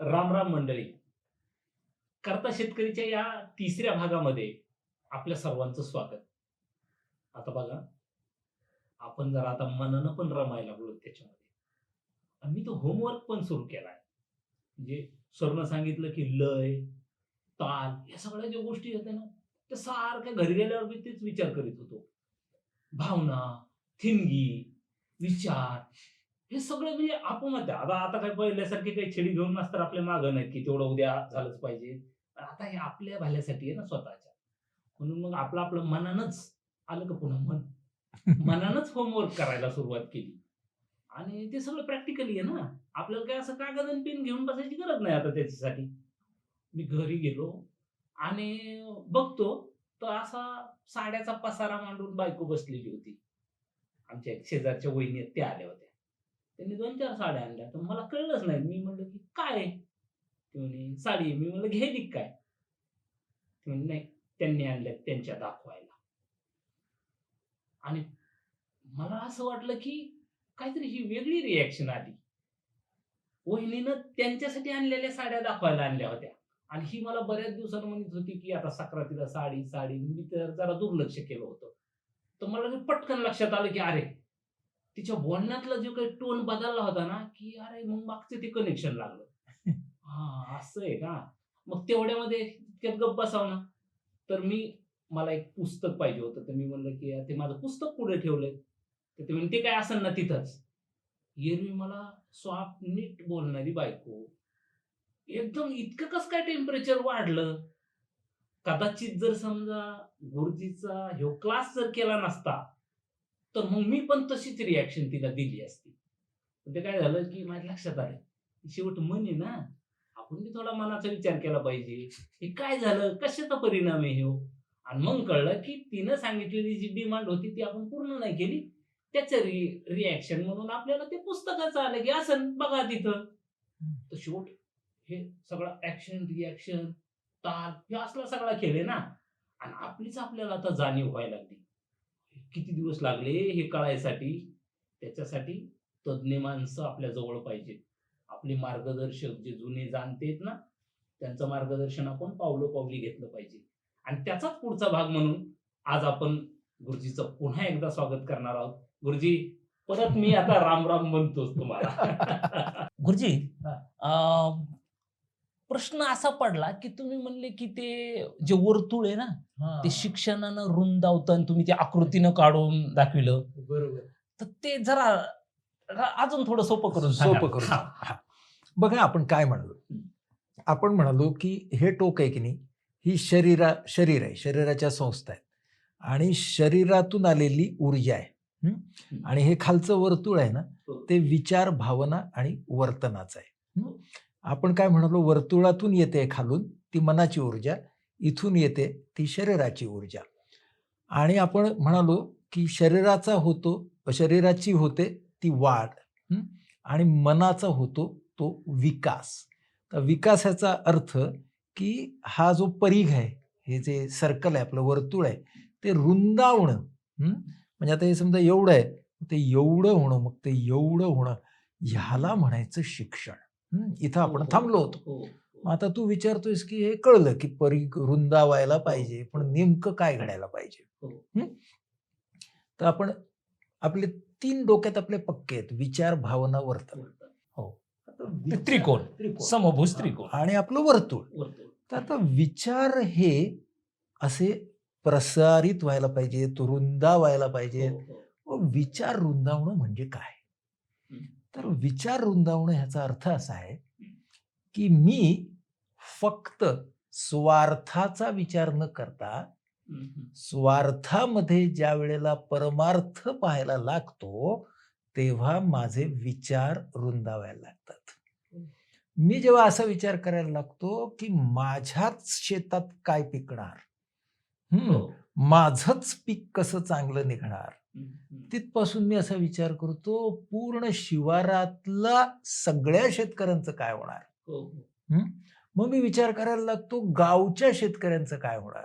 राम राम मंडळी. करता शेतकरीच्या या तिसऱ्या भागामध्ये आपल्या सर्वांचं स्वागत. आता बघा आपण जरा आता मनानं पण रमायला लागलो त्याच्यामध्ये. आणि मी तो होमवर्क पण सुरू आहे म्हणजे सरनं सांगितलं की लय ताल या सगळ्या ज्या गोष्टी होत्या ना त्या सारख्या घरी गेल्यावर मी तेच विचार करीत होतो. भावना थिंगी विचार हे सगळं म्हणजे आपण आता आता काय पहिल्यासारखे काही छेडी घेऊन नसतात आपल्या मागं नाहीत की तेवढं उद्या झालंच पाहिजे. पण आता हे आपल्या भल्यासाठी आहे ना स्वतःच्या. म्हणून मग आपलं आपलं मनानंच आलं का पुन्हा मन? मनानंच होमवर्क करायला सुरुवात केली. आणि ते सगळं प्रॅक्टिकली आहे ना. आपल्याला काय असं कागद आणि पेन घेऊन बसायची गरज नाही आता त्याच्यासाठी. मी घरी गेलो आणि बघतो तर असा साड्याचा पसारा मांडून बायको बसलेली होती. आमच्या शेजारच्या वहिनी त्या आल्या होत्या. त्यांनी दोन चार साड्या आणल्या. तर मला कळलंच नाही. मी म्हणलं की काय ते म्हणे साडी मी म्हणलं घ्यायली काय? ते म्हणे नाही त्यांनी आणल्या त्यांच्या दाखवायला. आणि मला असं वाटलं की काहीतरी ही वेगळी रिॲक्शन आली. वहिनीनं त्यांच्यासाठी आणलेल्या साड्या दाखवायला आणल्या होत्या. आणि ही मला बऱ्याच दिवसांनी म्हणत होती की आता सक्रातीला साडी साडी. मी तर जरा दुर्लक्ष केलं होतं. तर मला पटकन लक्षात आलं की अरे तिच्या बोलण्यातला जो काही टोन बदलला होता ना की अरे मग मागचं ते कनेक्शन लागलं. हा असं आहे का? मग तेवढ्यामध्ये तितक्यात गप्प बसाव ना. तर मी मला एक पुस्तक पाहिजे होतं. तर मी म्हणलं की ते माझं पुस्तक पुढे ठेवलंय? तर ते म्हणजे ते काय असेल ना तिथंच. एरवी मला सॉफ्ट नीट बोलणारी बायको. एकदम इतकं कस काय टेम्परेचर वाढलं? कदाचित जर समजा गुरुजीचा ह्यो क्लास जर केला नसता तर मग मी पण तशीच रिॲक्शन तिला दिली असती. पण ते काय झालं की माझ्या लक्षात आलं शेवट मन आहे ना आपण बी थोडा मनाचा विचार केला पाहिजे. हे काय झालं? कशाचा परिणाम आहे हो? आणि मग कळलं की तिनं सांगितलेली जी डिमांड होती ती आपण पूर्ण नाही केली. त्याचं रि रिॲक्शन म्हणून आपल्याला ते पुस्तकाचं आलं की असं बघा तिथं. तर शेवट हे सगळं ऍक्शन रिॲक्शन ताल हे असला सगळा खेळ आहे ना. आणि आपलीच आपल्याला आता जाणीव व्हायला लागली. किती दिवस लागले हे कळायसाठी? त्याच्यासाठी तज्ज्ञ माणसं आपल्या जवळ पाहिजे आपले मार्गदर्शक जे जुने जाणते आहेत ना त्यांचं मार्गदर्शन आपण पावलं पावली घेतलं पाहिजे. आणि त्याचाच पुढचा भाग म्हणून आज आपण गुरुजीचं पुन्हा एकदा स्वागत करणार आहोत. गुरुजी परत मी आता राम राम म्हणतोच तुम्हाला. गुरुजी. अं, प्रश्न असा पडला की तुम्ही म्हणले की ते जे वर्तुळ आहे ना ते शिक्षणानं रुंदावतं आणि तुम्ही ते आकृतीनं काढून दाखविलं बरोबर तर ते जरा अजून थोडं सोपं करून. सोपं करून. बघा आपण काय म्हणालो आपण म्हणालो की हे टोक आहे की नाही ही शरीरा शरीर आहे शरीराच्या संस्था आहेत आणि शरीरातून आलेली ऊर्जा आहे? आणि हे खालचं वर्तुळ आहे ना हो. ते विचार भावना आणि वर्तनाचं आहे? आपण काय म्हणालो वर्तुळातून येते खालून ती मनाची ऊर्जा इथून येते ती शरीराची ऊर्जा. आणि आपण म्हणालो की शरीराचा होतो शरीराची होते ती वाढ आणि मनाचा होतो तो विकास. तर विकासाचा अर्थ की हा जो परिघ आहे हे जे सर्कल आहे आपलं वर्तुळ आहे ते रुंदावणं म्हणजे आता हे समजा एवढं आहे ते एवढं होणं मग ते एवढं होणं ह्याला म्हणायचं शिक्षण. इथं आपण थांबलो होतो हो, मग आता तू विचारतोयस की हे कळलं की परीघ रुंदावायला पाहिजे पण नेमकं काय घडायला पाहिजे हो. हं? तर आपण आपले तीन डोक्यात आपले पक्के आहेत विचार भावना वर्तन हो. त्रिकोण समभुज त्रिकोण आणि आपलं वर्तुळ. तर आता विचार हे असे प्रसारित व्हायला पाहिजेत रुंदावायला पाहिजेत हो, हो. व विचार रुंदावणं म्हणजे काय हं. तर विचार रुंदावणं ह्याचा अर्थ असा आहे की मी फक्त स्वार्थाचा विचार न करता. स्वार्थामध्ये ज्या वेळेला परमार्थ पाहायला लागतो तेव्हा माझे विचार रुंदावायला लागतात मी जेव्हा असा विचार करायला लागतो की माझ्याच शेतात काय पिकणार हम्म, हो. माझंच पीक कसं चांगलं निघणार. तिथपासून मी असा विचार करतो पूर्ण शिवारातला सगळ्या शेतकऱ्यांचं काय होणार? हो, हो. मग मी विचार करायला लागतो गावच्या शेतकऱ्यांचं काय होणार?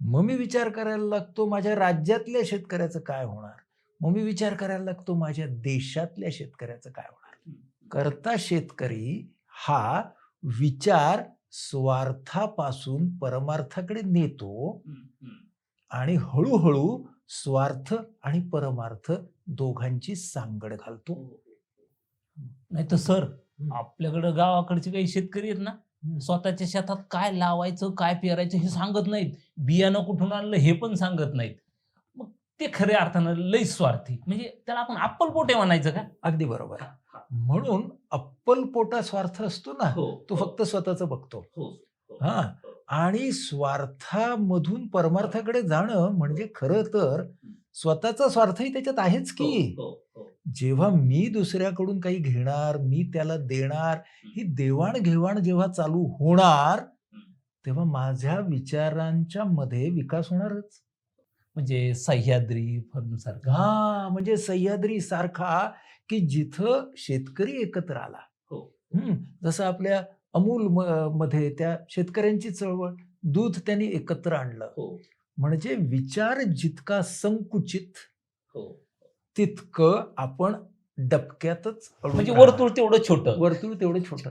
मग मी विचार करायला लागतो माझ्या राज्यातल्या शेतकऱ्याचं काय होणार? मग मी विचार करायला लागतो माझ्या देशातल्या शेतकऱ्याचं काय होणार? करता शेतकरी हा विचार स्वार्थापासून परमार्थाकडे नेतो. आणि हळूहळू स्वार्थ आणि परमार्थ दोघांची सांगड घालतो. नाही तर सर आपल्याकडं गावाकडचे काही शेतकरी आहेत ना स्वतःच्या शेतात काय लावायचं काय पेरायचं हे सांगत नाहीत. बियाणं कुठून आणलं हे पण सांगत नाहीत. मग ते खऱ्या अर्थानं लई स्वार्थी. म्हणजे त्याला आपण अप्पल पोटे म्हणायचं का? अगदी बरोबर. म्हणून अप्पल पोटा स्वार्थ असतो ना हो तो फक्त स्वतःच बघतो. हो. हा. आणि स्वार्थामधून परमार्थाकडे जाणं म्हणजे खरं तर स्वतःचा स्वार्थही त्याच्यात आहेच की. हो, हो. जेव्हा मी दुसऱ्याकडून काही घेणार मी त्याला देणार ही देवाणघेवाण जेव्हा चालू होणार तेव्हा माझ्या विचारांच्या मध्ये विकास होणारच. म्हणजे सह्याद्री सारखा हा म्हणजे सह्याद्री सारखा की जिथं शेतकरी एकत्र आला. हो. हम्म, जसं आपल्या अमूल मध्ये त्या शेतकऱ्यांची चळवळ दूध त्यांनी एकत्र आणलं. हो. म्हणजे विचार जितका संकुचित हो. तितकं आपण डबक्यातच म्हणजे. वर्तुळ तेवढं छोटं. वर्तुळ तेवढं छोट.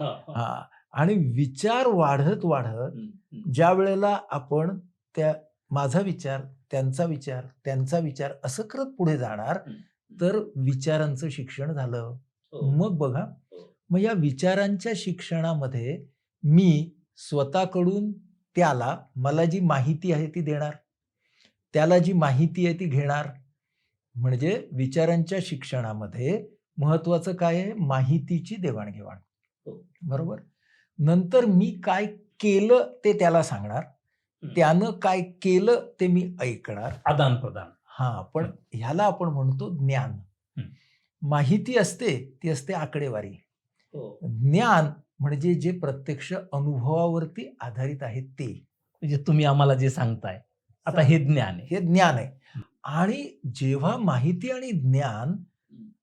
हा, आणि विचार वाढत वाढत. ज्या वेळेला आपण त्या माझा विचार त्यांचा विचार त्यांचा विचार असं करत पुढे जाणार तर विचारांचं शिक्षण झालं. हो. मग बघा मग या विचारांच्या शिक्षणामध्ये मी स्वतःकडून त्याला मला जी माहिती आहे ती देणार. त्याला जी माहिती आहे ती घेणार. म्हणजे विचारांच्या शिक्षणामध्ये महत्वाचं काय आहे? माहितीची देवाणघेवाण. हो. बरोबर? नंतर मी काय केलं ते त्याला सांगणार. त्यानं काय केलं ते मी ऐकणार. आदान प्रदान हा पण ह्याला आपण म्हणतो ज्ञान. माहिती असते ती असते आकडेवारी. ज्ञान म्हणजे जे प्रत्यक्ष अनुभवावरती आधारित आहे ते. म्हणजे तुम्ही आम्हाला जे सांगताय. आता हे ज्ञान आहे. हे ज्ञान आहे. आणि जेव्हा माहिती आणि ज्ञान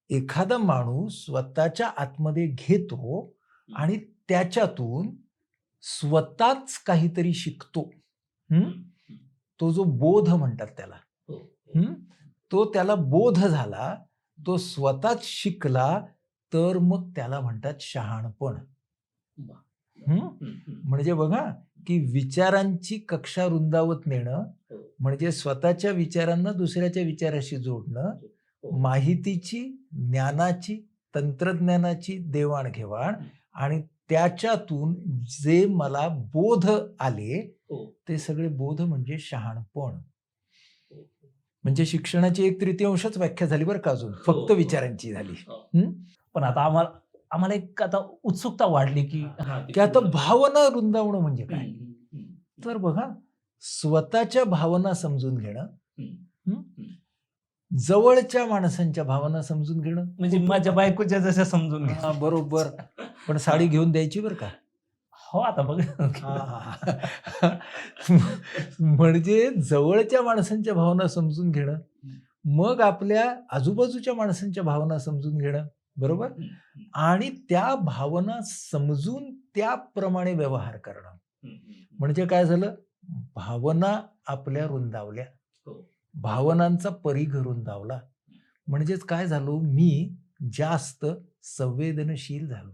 एखादा माणूस स्वतःच्या आतमध्ये घेतो आणि त्याच्यातून स्वतःच काहीतरी शिकतो. हम्म? तो जो बोध म्हणतात त्याला. हो. हम्म? तो त्याला बोध झाला तो स्वतःच शिकला तर मग त्याला म्हणतात शहाणपण. म्हणजे बघा की विचारांची कक्षा रुंदावत नेणं हो. म्हणजे स्वतःच्या विचारांना दुसऱ्याच्या विचाराशी जोडणं हो. माहितीची ज्ञानाची तंत्रज्ञानाची देवाणघेवाण. आणि त्याच्यातून जे मला बोध आले हो. ते सगळे बोध म्हणजे शहाणपण हो. म्हणजे शिक्षणाची एक तृतीयांशच व्याख्या झाली बरं का अजून फक्त हो. विचारांची झाली हो. हम्म? पण आता आम्हाला आम्हाला एक आता उत्सुकता वाढली की की आता भावना रुंदावणं म्हणजे काय? तर बघा स्वतःच्या भावना समजून घेणं? जवळच्या माणसांच्या भावना समजून घेणं. म्हणजे माझ्या बायकोच्या जशा समजून हा, बरोबर. पण साडी घेऊन द्यायची बरं का? हो आता बघ. म्हणजे जवळच्या माणसांच्या भावना समजून घेणं मग आपल्या आजूबाजूच्या माणसांच्या भावना समजून घेणं बरोबर? आणि त्या भावना समजून त्याप्रमाणे व्यवहार करणं. म्हणजे काय झालं? भावना आपल्या रुंदावल्या. हो. भावनांचा परिघ रुंदावला म्हणजेच काय झालो? मी जास्त संवेदनशील झालो.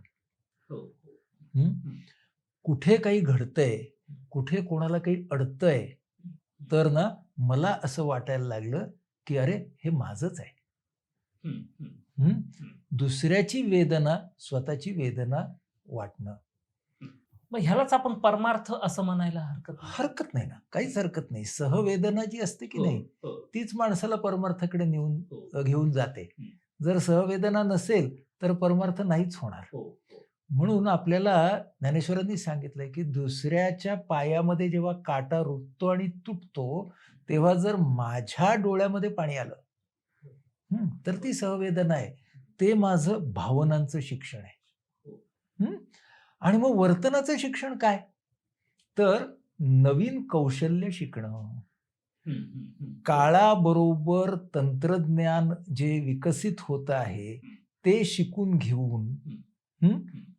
हो. हं? कुठे काही घडतंय कुठे कोणाला काही अडतंय तर ना मला असं वाटायला लागलं की अरे हे माझंच आहे? दुसऱ्याची वेदना स्वतःची वेदना वाटणं. मग ह्यालाच आपण परमार्थ असं म्हणायला हरकत. हरकत नाही ना. काहीच हरकत नाही. सहवेदना जी असते की हो, नाही हो, तीच माणसाला परमार्थाकडे नेऊन हो, घेऊन जाते. जर सहवेदना नसेल तर परमार्थ नाहीच होणार. म्हणून आपल्याला ज्ञानेश्वरांनी सांगितलंय की दुसऱ्याच्या पायामध्ये जेव्हा काटा रुततो आणि तुटतो तेव्हा जर माझ्या डोळ्यामध्ये पाणी आलं तर ती सहवेदना आहे. ते माझं भावनांचं शिक्षण आहे? आणि मग वर्तनाचं शिक्षण काय? तर नवीन कौशल्य शिकणं. काळाबरोबर तंत्रज्ञान जे विकसित होत आहे ते शिकून घेऊन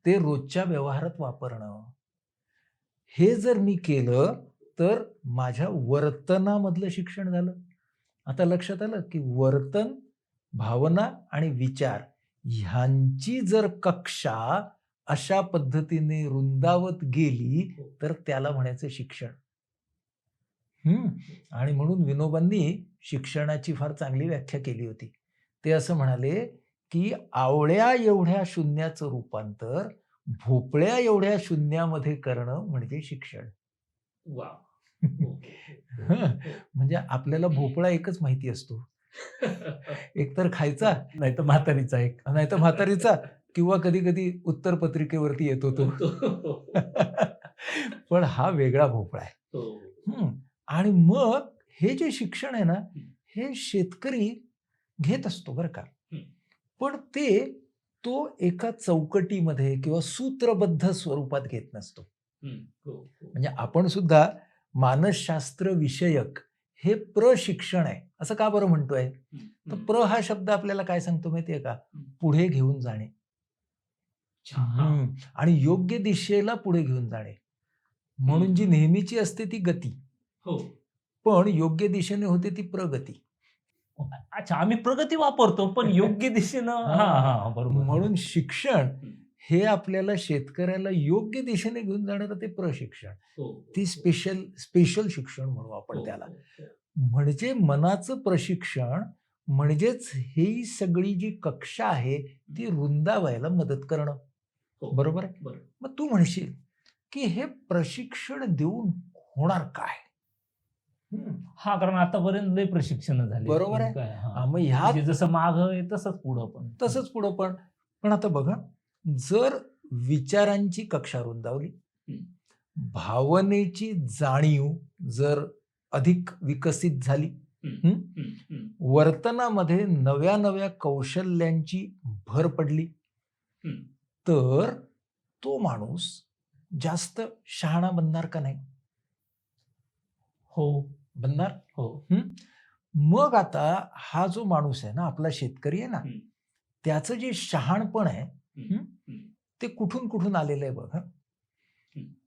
ते रोजच्या व्यवहारात वापरणं. हे जर मी केलं तर माझ्या वर्तनामधलं शिक्षण झालं. आता लक्षात आलं की वर्तन भावना आणि विचार ह्यांची जर कक्षा अशा पद्धतीने रुंदावत गेली हो. तर त्याला म्हणायचं शिक्षण. हम्म. आणि म्हणून विनोबांनी शिक्षणाची फार चांगली व्याख्या केली होती. ते असं म्हणाले की आवळ्या एवढ्या शून्याचं रूपांतर भोपळ्या एवढ्या शून्यामध्ये करणं म्हणजे शिक्षण. वा. म्हणजे आपल्याला भोपळा एकच माहिती असतो. एकतर खायचा नाही तर म्हातारीचा एक नाही तर म्हातारीचा किंवा कधी कधी उत्तर पत्रिकेवरती येतो तो पण हा वेगळा भोपळा आहे हो. हम्म. आणि मग हे जे शिक्षण आहे ना हे शेतकरी घेत असतो बरं का. पण ते तो एका चौकटीमध्ये किंवा सूत्रबद्ध स्वरूपात घेत नसतो. हो, हो. म्हणजे आपण सुद्धा मानसशास्त्र विषयक हे प्रशिक्षण आहे असं का बरं म्हणतोय? तर. प्र हा शब्द आपल्याला काय सांगतो माहितीये का. पुढे घेऊन जाणे. हा. आणि योग्य दिशेला पुढे घेऊन जाणे. म्हणून जी नेहमीची असते ती गती. हो. पण योग्य दिशेने होते ती प्रगती. अच्छा आम्ही प्रगती वापरतो पण योग्य दिशेनं हा हा बरोबर. म्हणून शिक्षण हे आपल्याला शेतकऱ्याला योग्य दिशेने घेऊन जाणारं ते प्रशिक्षण. हो ती स्पेशल स्पेशल शिक्षण म्हणू आपण हो, त्याला. हो, हो. म्हणजे मनाचं प्रशिक्षण म्हणजेच ही सगळी जी कक्षा आहे ती रुंदावायला मदत करणं हो. बरोबर आहे बरोबर. मग तू म्हणशील की हे प्रशिक्षण देऊन होणार काय. हा कारण आतापर्यंत लय प्रशिक्षण झाले बरोबर आहे. मग ह्या म्हणजे जसं माग आहे तसंच पुढं पण तसंच पुढं पण पण आता बघा जर विचारांची कक्षा रुंदावली. भावनेची जाणीव जर अधिक विकसित झाली. वर्तनामध्ये नव्या नव्या कौशल्यांची भर पडली. तर तो माणूस जास्त शहाणा बनणार का नाही हो बनणार हो मग आता हा जो माणूस आहे ना आपला शेतकरी आहे ना. त्याचं जे शहाणपण आहे. ते कुठून कुठून आलेलं आहे बघ.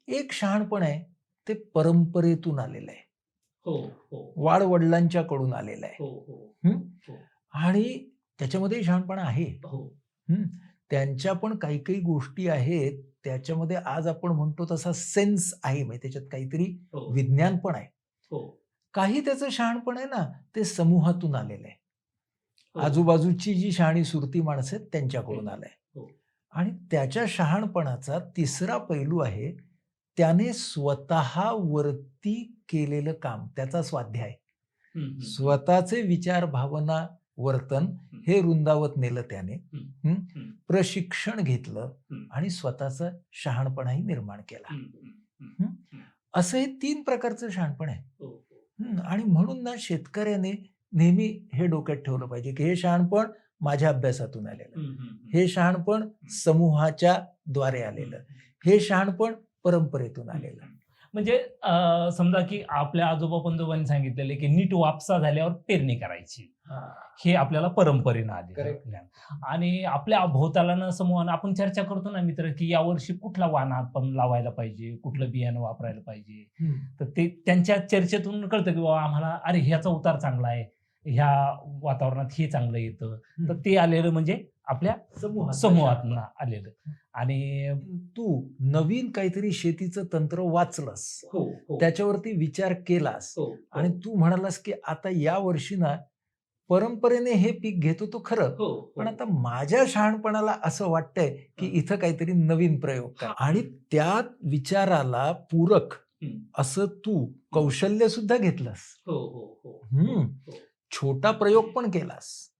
एक शहाणपण आहे ते परंपरेतून आलेलं आहे हो हो. वाड वडिलांच्याकडून आलेलं आहे. हो. आणि त्याच्यामध्ये शहाणपणा आहे. त्यांच्या पण काही काही गोष्टी आहेत. त्याच्यामध्ये आज आपण म्हणतो तसा सेन्स आहे. म्हणजे त्याच्यात काहीतरी विज्ञान पण आहे. काही त्याचं शहाणपण आहे ना ते समूहातून आलेलं आहे. आजूबाजूची जी शहाणी सुरती माणसं आहेत त्यांच्याकडून. आलंय. आणि त्याच्या शहाणपणाचा तिसरा पैलू आहे त्याने स्वतःवरती केलेलं काम त्याचा स्वाध्याय. स्वतःचे विचार भावना वर्तन हे. रुंदावत नेलं त्याने. प्रशिक्षण घेतलं. आणि स्वतःचा शहाणपणाही निर्माण केला. असं हे तीन प्रकारचं शहाणपण आहे. हो हो. आणि म्हणून ना शेतकऱ्याने नेहमी हे डोक्यात ठेवलं पाहिजे की हे शहाणपण माझ्या अभ्यासातून आलेलं. हे शहाणपण समूहाच्या द्वारे आलेलं हे शहाणपण परंपरेतून आलेलं. म्हणजे समजा की आपल्या आजोबा पंजोबांनी सांगितलेले की नीट वापसा झाल्यावर पेरणी करायची. हे. आपल्याला परंपरेनं आले. आणि आपल्या भोवताला समूहानं आपण चर्चा करतो ना मित्र की यावर्षी कुठला वाणा आपण लावायला पाहिजे? कुठलं बियाणं वापरायला पाहिजे. तर ते त्यांच्या चर्चेतून कळतं की बाबा आम्हाला अरे ह्याचा उतार चांगला आहे. ह्या वातावरणात हे चांगलं येतं. तर ते आलेलं म्हणजे आपल्या समूहात आलेलं. आणि तू नवीन काहीतरी शेतीचं तंत्र वाचलंस. हो हो. त्याच्यावरती विचार केलास. हो आणि तू म्हणालास की आता या वर्षी ना परंपरेने हे पीक घेतो तो खरं. हो पण आता माझ्या शहाणपणाला असं वाटतंय की. इथं काहीतरी नवीन प्रयोग. आणि त्या विचाराला पूरक. असं तू कौशल्य सुद्धा घेतलंस. हो हो हो. हम्म. हो. छोटा प्रयोग पण केलास.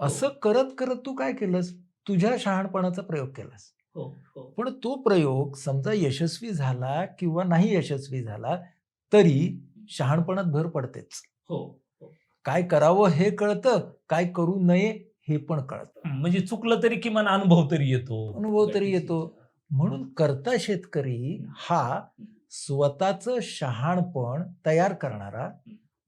असं करत करत तू काय केलंस? तुझ्या शहाणपणाचा प्रयोग केलास. हो हो. पण तो प्रयोग समजा यशस्वी झाला किंवा नाही यशस्वी झाला तरी शहाणपणात भर पडतेच. हो काय करावं हे कळतं काय करू नये हे पण कळतं. म्हणजे चुकलं तरी किमान अनुभव तरी येतो. अनुभव तरी येतो. म्हणून करता शेतकरी हा स्वतःचं शहाणपण तयार करणारा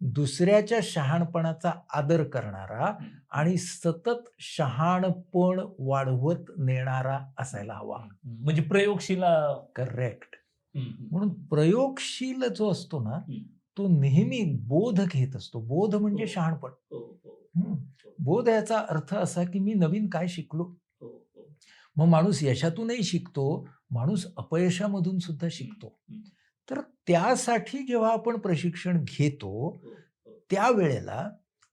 दुसऱ्याच्या शहाणपणाचा आदर करणारा आणि सतत शहाणपण वाढवत नेणारा असायला हवा. म्हणजे प्रयोगशिला करेक्ट. म्हणून प्रयोगशील जो असतो ना. तो नेहमी बोध घेत असतो. बोध म्हणजे हो. शहाणपण. हो हो. बोध याचा अर्थ असा की मी नवीन काय शिकलो? मग माणूस यशातूनही शिकतो माणूस अपयशामधून सुद्धा शिकतो. तर त्यासाठी जेव्हा आपण प्रशिक्षण घेतो हो, हो. त्यावेळेला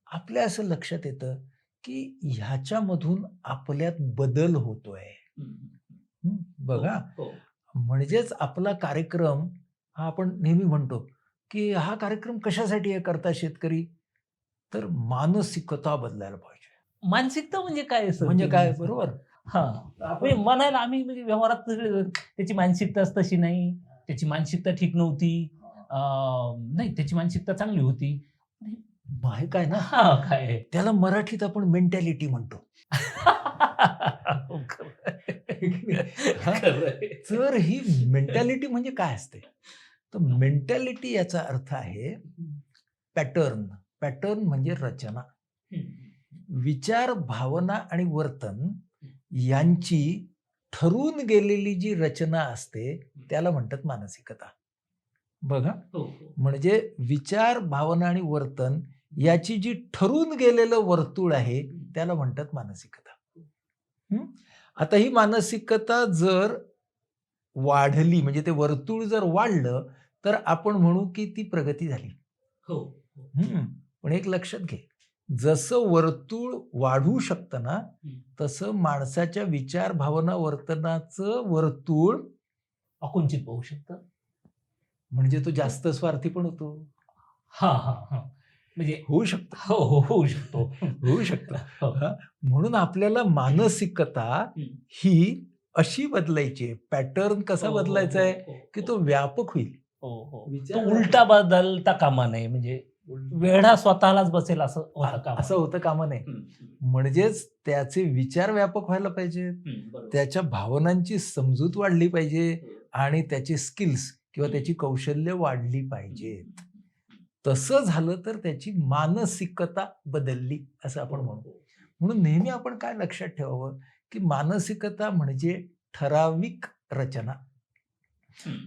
आपल्या असं लक्षात येतं की ह्याच्यामधून आपल्यात बदल होतोय. हं, बघा. हो, म्हणजेच आपला कार्यक्रम हा आपण नेहमी म्हणतो की हा कार्यक्रम कशासाठी आहे करता शेतकरी? तर मानसिकता बदलायला पाहिजे. मानसिकता म्हणजे काय म्हणजे काय बरोबर? हा. म्हणायला आम्ही म्हणजे व्यवहारात त्याची मानसिकताच तशी नाही. त्याची मानसिकता ठीक नव्हती. नाही त्याची मानसिकता चांगली होती. माहे काय ना? हा काय त्याला मराठीत आपण मेंटॅलिटी म्हणतो. तर ही मेंटॅलिटी म्हणजे काय असते? तर मेंटॅलिटी याचा अर्थ आहे पॅटर्न पॅटर्न म्हणजे रचना. विचार भावना आणि वर्तन यांची ठरून गेलेली जी रचना असते त्याला म्हणतात मानसिकता. बघा. हो, हो. म्हणजे विचार भावना आणि वर्तन याची जी ठरून गेलेलं वर्तुळ आहे त्याला म्हणतात मानसिकता. हं? आता ही मानसिकता जर वाढली म्हणजे ते वर्तुळ जर वाढलं तर आपण म्हणू की ती प्रगती झाली. हो, हं. पण एक लक्षात घे. जसं वर्तुळ वाढू शकतं ना. तसं माणसाच्या विचार भावना वर्तनाचं वर्तुळ अकुंचित पाहू शकतं. म्हणजे तो जास्त स्वार्थी पण होतो. हा हा हा. म्हणजे होऊ शकतो. हो हो होऊ शकतो. होऊ शकतं. हो. म्हणून आपल्याला मानसिकता. ही. अशी बदलायची आहे. पॅटर्न कसा हो, बदलायचा आहे की. तो व्यापक होईल. उलटा बदलता कामा नये. म्हणजे वेढा स्वतःलाच बसेल असं होता कामा. असं होतं कामा हम्म, म्हणजेच त्याचे विचार व्यापक व्हायला बरोबर. त्याच्या भावनांची समजूत वाढली पाहिजे हो. आणि त्याची स्किल्स किंवा त्याची कौशल्य वाढली पाहिजेत. तसं झालं तर त्याची मानसिकता बदलली असं आपण म्हणू. म्हणून नेहमी आपण काय लक्षात ठेवावं की मानसिकता म्हणजे ठराविक रचना.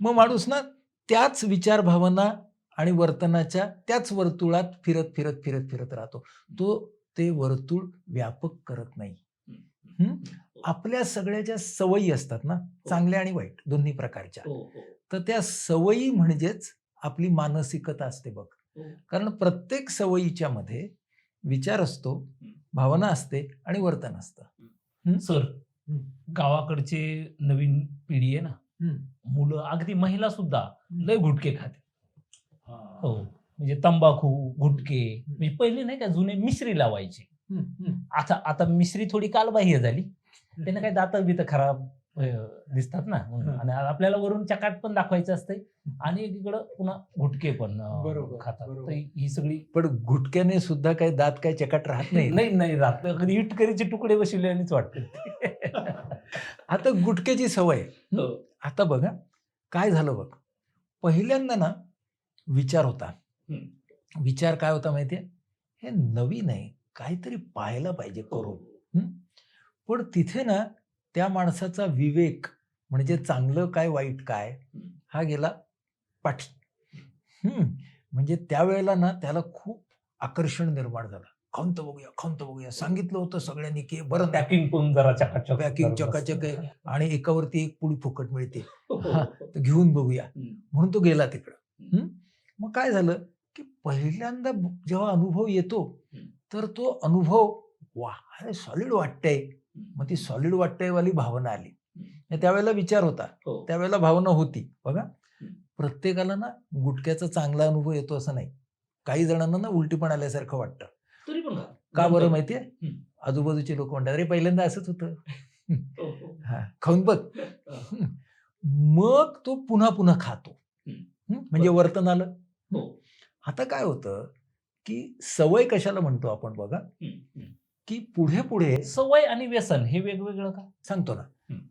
मग माणूस ना त्याच विचार भावना आणि वर्तनाच्या त्याच वर्तुळात फिरत फिरत फिरत फिरत राहतो. तो ते वर्तुळ व्यापक करत नाही? आपल्या सगळ्या ज्या सवयी असतात ना चांगल्या आणि वाईट दोन्ही प्रकारच्या. हो, हो, तर त्या सवयी म्हणजेच आपली मानसिकता असते बघ. हो. कारण प्रत्येक सवयीच्या मध्ये विचार असतो भावना असते आणि वर्तन असतं. सर गावाकडचे नवीन पिढी आहे ना. मुलं अगदी महिला सुद्धा लय गुटके खाते. हो. म्हणजे तंबाखू गुटके म्हणजे पहिले नाही का जुने मिश्री लावायचे. आता आता मिश्री थोडी कालबाह्य झाली. त्याने काही दात बित खराब दिसतात ना. आणि आपल्याला वरून चकाट पण दाखवायचं असतंय. आणि एकीकडं पुन्हा गुटके पण खातात. तर ही सगळी पण गुटक्याने सुद्धा काही दात काही चकाट राहत नाही. नाही नाही राहत. कधी इटकरीचे तुकडे बसवले आणिच वाटते. आता गुटक्याची सवय. हो. आता बघा काय झालं बघ. पहिल्यांदा ना विचार होता. विचार काय होता माहितीये? हे नवीन आहे. काहीतरी पाहायला पाहिजे हो. करून. पण तिथे ना त्या माणसाचा विवेक म्हणजे चांगलं काय वाईट काय. हा गेला पाठी. म्हणजे त्यावेळेला ना त्याला खूप आकर्षण निर्माण झालं. तर बघूया तर बघूया. सांगितलं होतं सगळ्यांनी की बरं पॅकिंग पण जरा चकाचक जरा चकाचक आहे. आणि एकावरती एक पुडी फुकट मिळते. हो, हो, घेऊन बघूया. म्हणून तो गेला तिकडं? मग काय झालं की पहिल्यांदा जेव्हा अनुभव येतो. तर तो अनुभव वा अरे सॉलिड वाटतंय मग ती सॉलिड वाटतंय वाली भावना आली. त्यावेळेला विचार होता. हो. त्यावेळेला भावना होती. बघा. प्रत्येकाला ना गुटख्याचा चांगला अनुभव येतो असं नाही. काही जणांना ना उलटी पण आल्यासारखं वाटतं. तरी पण का बरं माहितीये. आजूबाजूचे लोक म्हणतात अरे पहिल्यांदा असंच होतं. हो, हो. हा खाऊन बघ. मग तो पुन्हा पुन्हा खातो? म्हणजे वर्तन आलं. हो. आता काय होतं की सवय कशाला म्हणतो आपण बघा. की पुढे पुढे सवय आणि व्यसन हे वेगवेगळं का? सांगतो ना.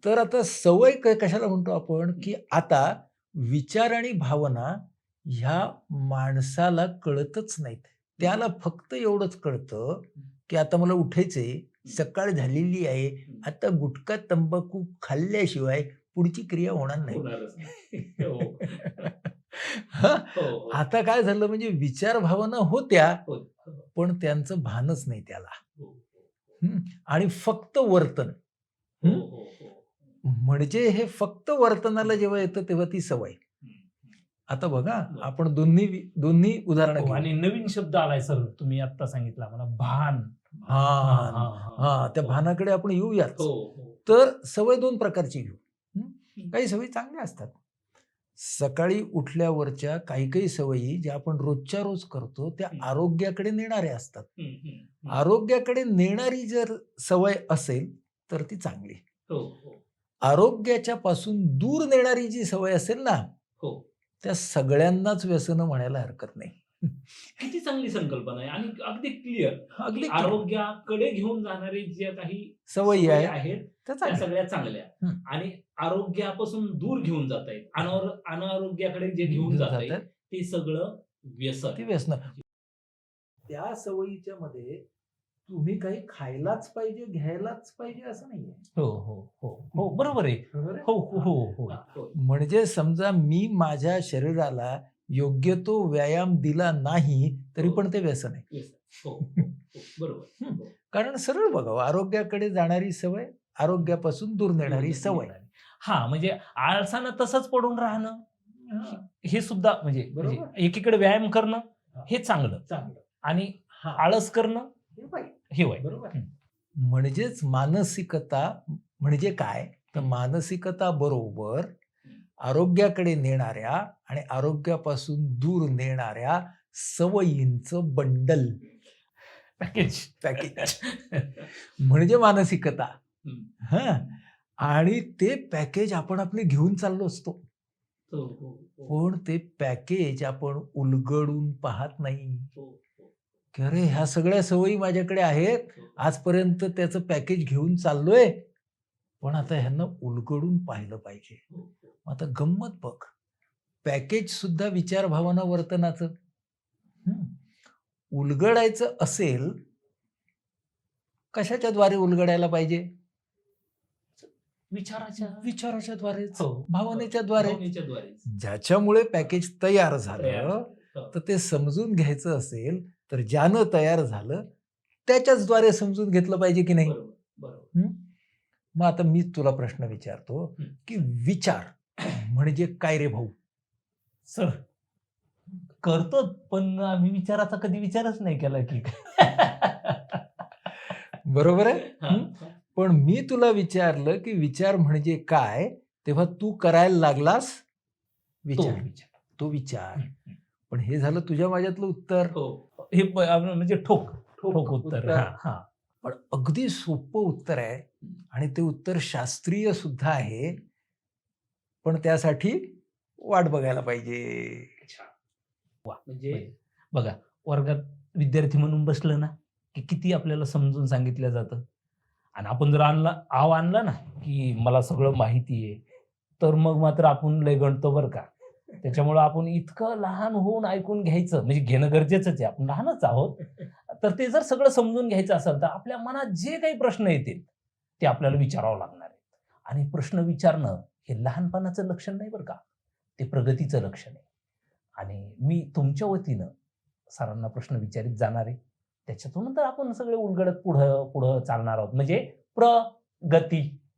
तर आता सवय कशाला म्हणतो आपण की आता विचार आणि भावना ह्या माणसाला कळतच नाहीत. त्याला फक्त एवढंच कळतं की आता मला उठायचंय सकाळ झालेली आहे आता गुटखा तंबाखू खाल्ल्याशिवाय पुढची क्रिया होणार नाही. हो. हा? आता काय झालं म्हणजे विचार भावना होत्या हो. पण त्यांचं भानच नाही त्याला? आणि फक्त वर्तन. म्हणजे हे फक्त वर्तनाला जेव्हा येतं तेव्हा ती सवय. आता बघा आपण दोन्ही दोन्ही उदाहरणं घेऊ आणि नवीन शब्द आलाय सर तुम्ही आता सांगितला मला भान. भान हा, हा त्या भानाकडे आपण येऊयात तर सवय दोन प्रकारची घेऊ? काही सवयी चांगल्या असतात. सकाळी उठल्यावरच्या काही काही सवयी ज्या आपण रोजच्या रोज करतो त्या. आरोग्याकडे नेणाऱ्या असतात. आरोग्याकडे नेणारी जर सवय असेल तर ती चांगली हो हो आरोग्याच्या पासून दूर नेणारी जी सवय असेल ना हो त्या सगळ्यांनाच व्यसनं म्हणायला हरकत नाही किती चांगली संकल्पना आहे आणि अगदी क्लिअर अगदी आरोग्याकडे घेऊन जाणारे ज्या काही सवयी सवयी आहे आहेत त्या. सगळ्या चांगल्या. आणि आरोग्यापासून दूर घेऊन जात आहेत अनारोग्याकडे जे घेऊन जात आहेत जातात. ते सगळं व्यसन. ती व्यसन. त्या सवयीच्या मध्ये तुम्ही काही खायलाच पाहिजे घ्यायलाच पाहिजे असं नाहीये. हो हो हो हो बरोबर आहे. बरोबर आहे? हो हो हो हो. हा. म्हणजे समजा मी माझ्या शरीराला योग्य तो व्यायाम दिला नाही तरी पण ते व्यसन आहे. बरोबर. कारण सरळ बघावं आरोग्याकडे जाणारी सवय आरोग्यापासून दूर नेणारी सवय. हा म्हणजे आळसानं तसंच पडून राहणं हे. सुद्धा म्हणजे बरोबर. म्हणजे एकीकडे व्यायाम करणं हे. चांगलं चांगलं. आणि हा. आळस करणं हे वाईट. बरोबर. म्हणजेच मानसिकता म्हणजे काय? तर मानसिकता बरोबर आरोग्याकडे नेणाऱ्या आणि आरोग्यापासून दूर नेणाऱ्या सवयींचं बंडल. पॅकेज. पॅकेज. म्हणजे मानसिकता. हा. आणि ते पॅकेज आपण आपले घेऊन चाललो असतो. हो, हो, हो, पण ते पॅकेज आपण उलगडून पाहत नाही. की अरे ह्या सगळ्या सवयी माझ्याकडे आहेत. आजपर्यंत त्याचं पॅकेज घेऊन चाललोय. पण आता ह्यांना उलगडून पाहिलं पाहिजे. आता गंमत बघ. पॅकेज सुद्धा विचार भावना वर्तनाचं. उलगडायचं असेल कशाच्या द्वारे उलगडायला पाहिजे? विचाराच्या विचाराच्या द्वारे हो. भावनेच्या द्वारे भावनेच्या ज्याच्यामुळे पॅकेज तयार तयार झालं. हो. तर ते समजून घ्यायचं असेल तर ज्यानं तयार झालं त्याच्याच द्वारे समजून घेतलं पाहिजे की नाही? बरोबर बरोबर. मग आता मी तुला प्रश्न विचारतो हं. की विचार म्हणजे काय रे भाऊ? सर करतो पण आम्ही विचाराचा कधी विचारच नाही केला की. बरोबर आहे? हा, हं? पण मी तुला विचारलं की विचार म्हणजे काय? तेव्हा तू करायला लागलास? विचार. विचार. तो विचार. पण हे झालं तुझ्या माझ्यातलं उत्तर? हो. हे म्हणजे ठोक. ठोक उत्तर. हा. पण अगदी सोपं उत्तर आहे आणि ते उत्तर शास्त्रीय सुद्धा आहे. पण त्यासाठी वाट बघायला पाहिजे. वा. म्हणजे? बघा वर्गात विद्यार्थी म्हणून बसलं ना की किती आपल्याला समजून सांगितलं जातं. आणि आपण जर आणला आव आणला ना की मला सगळं माहिती आहे तर मग मात्र आपण लय गणतो बरं का. त्याच्यामुळं आपण इतकं लहान होऊन ऐकून घ्यायचं म्हणजे घेणं गरजेचंच आहे. आपण लहानच आहोत. तर ते जर सगळं समजून घ्यायचं असेल तर आपल्या मनात जे काही प्रश्न येतील ते आपल्याला विचारावं लागणार आहेत आणि प्रश्न विचारणं हे लहानपणाचं लक्षण नाही बरं का. ते प्रगतीचं लक्षण आहे. आणि मी तुमच्या वतीनं सरांना प्रश्न विचारित जाणार आहे. त्याच्यातून तर आपण सगळे उलगडत पुढं पुढं चालणार आहोत. म्हणजे प्रगती.